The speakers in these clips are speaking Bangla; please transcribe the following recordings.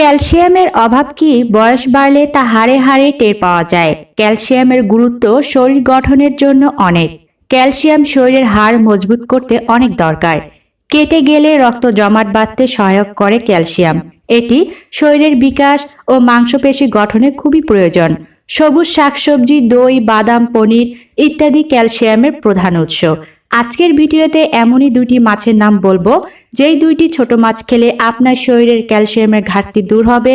ক্যালসিয়ামের অভাব কি? বয়স বাড়লে তা হাড়ে হাড়ে টের পাওয়া যায়। ক্যালসিয়ামের গুরুত্ব শরীর গঠনের জন্য অনেক। ক্যালসিয়াম শরীরের হাড় মজবুত করতে অনেক দরকার। কেটে গেলে রক্ত জমাট বাঁধতে সহায়ক করে ক্যালসিয়াম। এটি শরীরের বিকাশ ও মাংসপেশি গঠনে খুবই প্রয়োজন। সবুজ শাকসবজি, দই, বাদাম, পনির ইত্যাদি ক্যালসিয়ামের প্রধান উৎস। আজকের ভিডিওতে এমনই দুটি মাছের নাম বলব। যেই দুইটি ছোট মাছ খেলে আপনার শরীরের ক্যালসিয়ামের ঘাটতি দূর হবে,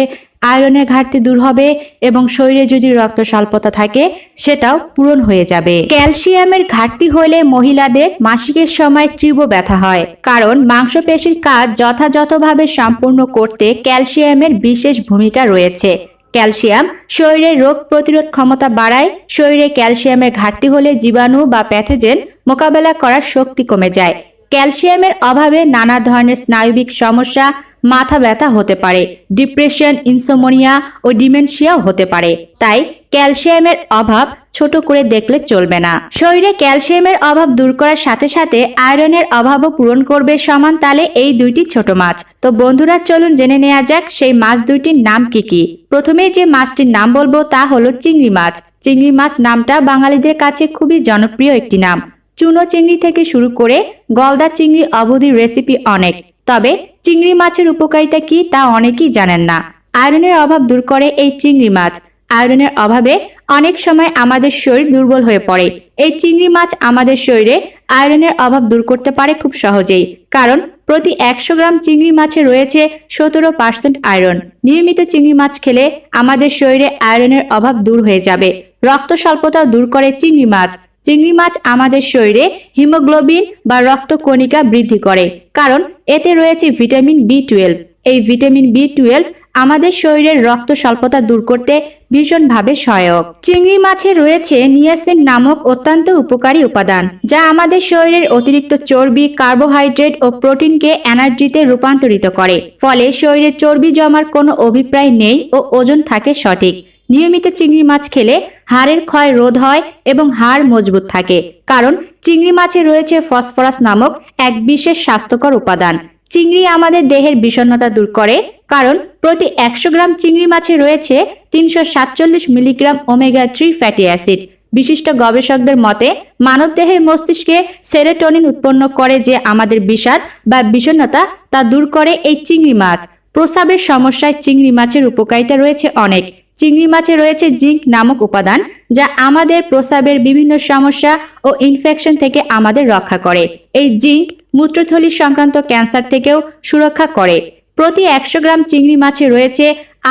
আয়রনের ঘাটতি দূর হবে এবং শরীরে যদি রক্ত স্বল্পতা থাকে, সেটাও পূরণ হয়ে যাবে। ক্যালসিয়ামের ঘাটতি হলে মহিলাদের মাসিকের সময় তীব্র ব্যথা হয়, কারণ মাংসপেশির কাজ যথাযথভাবে সম্পূর্ণ করতে ক্যালসিয়ামের বিশেষ ভূমিকা রয়েছে। ক্যালসিয়াম শরীরের রোগ প্রতিরোধ ক্ষমতা বাড়ায়, শরীরে ক্যালসিয়ামের ঘাটতি হলে জীবাণু বা প্যাথোজেন মোকাবেলা করার শক্তি কমে যায় ক্যালসিয়ামের অভাবে নানা ধরনের স্নায়বিক সমস্যা, মাথা ব্যথা হতে পারে, ডিপ্রেশন, ইনসোমোনিয়া ও ডিমেনশিয়াও হতে পারে। তাই ক্যালসিয়ামের অভাব ছোট করে দেখলে চলবে না। শরীরে ক্যালসিয়ামের অভাব দূর করার সাথে সাথে আয়রনের অভাবও পূরণ করবে সমান তালে এই দুইটি ছোট মাছ। তো বন্ধুরা, চলুন জেনে নেওয়া যাক সেই মাছ দুইটির নাম কি কি। প্রথমে যে মাছটির নাম বলব তা হলো চিংড়ি মাছ। চিংড়ি মাছ নামটা বাঙালিদের কাছে খুবই জনপ্রিয় একটি নাম। চুনো চিংড়ি থেকে শুরু করে গলদা চিংড়ি অবধি রেসিপি অনেক। তবে চিংড়ি মাছের উপকারিতা কি তা অনেকেই জানেন না। আয়রনের অভাব দূর করে এই চিংড়ি মাছ। আয়রনের অভাবে অনেক সময় আমাদের শরীর দুর্বল হয়ে পড়ে। এই চিংড়ি মাছ আমাদের শরীরে আয়রনের অভাব দূর করতে পারে খুব সহজেই। কারণ প্রতি একশো গ্রাম চিংড়ি মাছে রয়েছে সতেরো পার্সেন্ট আয়রন। নিয়মিত চিংড়ি মাছ খেলে আমাদের শরীরে আয়রনের অভাব দূর হয়ে যাবে। রক্ত স্বল্পতা দূর করে চিংড়ি মাছ চিংড়ি মাছ আমাদের শরীরে হিমোগ্লোবিন বা রক্ত কণিকা বৃদ্ধি করে, কারণ এতে রয়েছে ভিটামিন বি টুয়েলভ এই ভিটামিন বি টুয়েলভ আমাদের শরীরের রক্ত স্বল্পতা দূর করতে ভীষণভাবে সহায়ক। চিংড়ি মাছে রয়েছে নিয়াসিন নামক অত্যন্ত উপকারী উপাদান, যা আমাদের শরীরের অতিরিক্ত চর্বি, কার্বোহাইড্রেট ও প্রোটিনকে এনার্জিতে রূপান্তরিত করে, ফলে শরীরে চর্বি জমার কোনো অভিপ্রায় নেই ও ওজন থাকে সঠিক। নিয়মিত চিংড়ি মাছ খেলে হাড়ের ক্ষয় রোধ হয় এবং হাড় মজবুত থাকে। কারণ চিংড়ি মাছে রয়েছে ফসফরাস নামক এক বিশেষ স্বাস্থ্যকর উপাদান। চিংড়ি আমাদের দেহের বিষণ্ণতা দূর করে, কারণ প্রতি একশো গ্রাম চিংড়ি মাছে রয়েছে তিনশো সাতচল্লিশ milligram omega three fatty acid. বিশিষ্ট গবেষকদের মতে মানবদেহের মস্তিষ্কে সেরেটোনিন উৎপন্ন করে যে আমাদের বিষাদ বা বিষণ্ণতা তা দূর করে এই চিংড়ি মাছ। প্রস্রাবের সমস্যায় চিংড়ি মাছের উপকারিতা রয়েছে অনেক। চিংড়ি মাছে রয়েছে জিঙ্ক নামক উপাদান, যা আমাদের প্রস্রাবের বিভিন্ন সমস্যা ও ইনফেকশন থেকে আমাদের রক্ষা করে। এই জিঙ্ক মূত্রথলি সংক্রান্ত ক্যান্সার থেকেও সুরক্ষা করে। প্রতি একশো গ্রাম চিংড়ি মাছে রয়েছে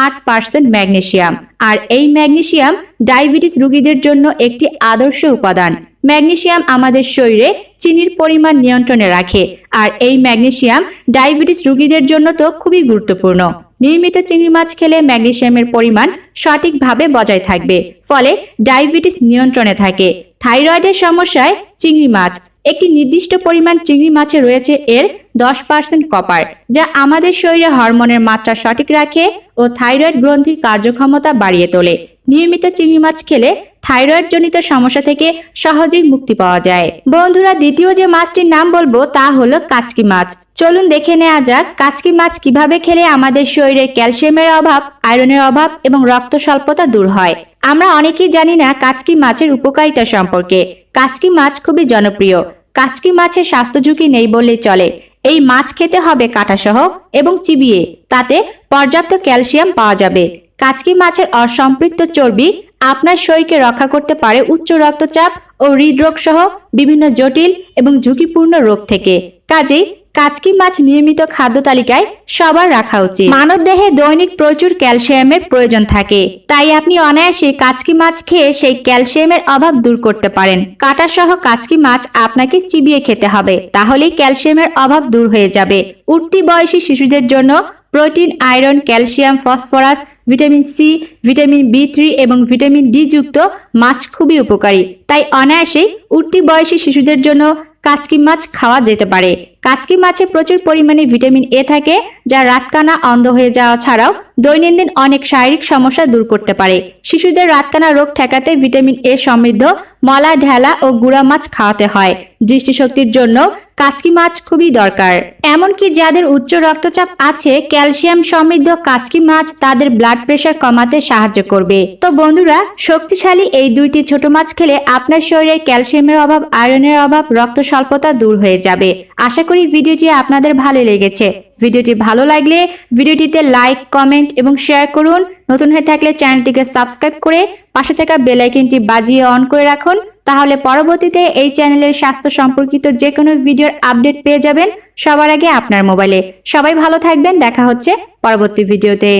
আট পার্সেন্ট ম্যাগনেশিয়াম আর এই ম্যাগনেশিয়াম ডায়াবেটিস রোগীদের জন্য একটি আদর্শ উপাদান। ম্যাগনেশিয়াম আমাদের শরীরে চিনির পরিমাণ নিয়ন্ত্রণে রাখে, আর এই ম্যাগনেসিয়াম ডায়াবেটিস রোগীদের জন্য তো খুবই গুরুত্বপূর্ণ। নিয়মিত চিংড়ি মাছ খেলে ম্যাগনেশিয়ামের পরিমাণ সঠিকভাবে বজায় থাকবে, ফলে ডায়াবেটিস নিয়ন্ত্রণে থাকে। থাইরয়েডের সমস্যায় চিংড়ি মাছ, একটি নির্দিষ্ট পরিমাণ চিংড়ি মাছে রয়েছে এর দশ পার্সেন্ট কপার, যা আমাদের শরীরে হরমোনের মাত্রা সঠিক রাখে ও থাইরয়েড গ্রন্থির কার্যক্ষমতা বাড়িয়ে তোলে। নিয়মিত চিংড়ি মাছ খেলে থাইরয়েড জনিত সমস্যা থেকে সহজেই মুক্তি পাওয়া যায়। বন্ধুরা, দ্বিতীয় যে মাছটির নাম বলব, তা হলো কাচকি মাছ। চলুন দেখে নেওয়া যাক, কাচকি মাছ কীভাবে খেলে আমাদের শরীরের ক্যালসিয়ামের অভাব, আয়রনের অভাব এবং রক্ত স্বল্পতা দূর হয়। আমরা অনেকেই জানি না কাচকি মাছের উপকারিতা সম্পর্কে। কাচকি মাছ খুবই জনপ্রিয়। কাচকি মাছের স্বাস্থ্য ঝুঁকি নেই বললেই চলে। এই মাছ খেতে হবে কাঁটাসহ এবং চিবিয়ে। তাতে পর্যাপ্ত ক্যালসিয়াম পাওয়া যাবে। কাচকি মাছের অসম্পৃক্ত চর্বি আপনার শরীরকে রক্ষা করতে পারে উচ্চ রক্তচাপ ও হৃদরোগ সহ বিভিন্ন জটিল এবং ঝুঁকিপূর্ণ রোগ থেকে। কাজেই কাচকি মাছ নিয়মিত খাদ্য তালিকায় সবার রাখা উচিত। মানব দেহে দৈনিক প্রচুর ক্যালসিয়ামের প্রয়োজন থাকে। তাই আপনি অনায়াসে কাচকি মাছ খেয়ে সেই ক্যালসিয়ামের অভাব দূর করতে পারেন। কাটা সহ কাচকি মাছ আপনাকে চিবিয়ে খেতে হবে। তাহলেই ক্যালসিয়ামের অভাব দূর হয়ে যাবে। উঠতি বয়সী শিশুদের জন্য protein, iron, calcium, phosphorus vitamin C, vitamin B three এবং ভিটামিন ডি যুক্ত মাছ খুবই উপকারী। তাই অনায়াসেই উঠতি বয়সী শিশুদের জন্য কাচকি মাছ খাওয়া যেতে পারে। কাচকি মাছে প্রচুর পরিমাণে ভিটামিন এ থাকে, যা রাতকানা অন্ধ হয়ে যাওয়া ছাড়াও দৈনন্দিন অনেক শারীরিক সমস্যা দূর করতে পারে। শিশুদের রাতকানা রোগ ঠেকাতে ভিটামিন এ সমৃদ্ধ মলা, ঢেলা ও গুঁড়া মাছ খাওয়াতে হয়। দৃষ্টিশক্তির জন্য কাচকি মাছ খুবই দরকার। এমনকি যাদের উচ্চ রক্তচাপ আছে, ক্যালসিয়াম সমৃদ্ধ কাচকি মাছ তাদের ব্লাড প্রেশার কমাতে সাহায্য করবে। তো বন্ধুরা, শক্তিশালী এই দুইটি ছোট মাছ খেলে আপনার শরীরের ক্যালসিয়ামের অভাব, আয়রনের অভাব, রক্ত স্বল্পতা দূর হয়ে যাবে। আশা করি ভিডিওটি আপনাদের ভালো লেগেছে। ভিডিওটি ভালো লাগলে ভিডিওটিতে লাইক, কমেন্ট এবং শেয়ার করুন। নতুন হয়ে থাকলে চ্যানেলটিকে সাবস্ক্রাইব করে পাশে থাকা বেল আইকনটি বাজিয়ে অন করে রাখুন। তাহলে পরবর্তীতে এই চ্যানেলের স্বাস্থ্য সম্পর্কিত যে কোনো ভিডিওর আপডেট পেয়ে যাবেন সবার আগে আপনার মোবাইলে। সবাই ভালো থাকবেন। দেখা হচ্ছে পরবর্তী ভিডিওতে।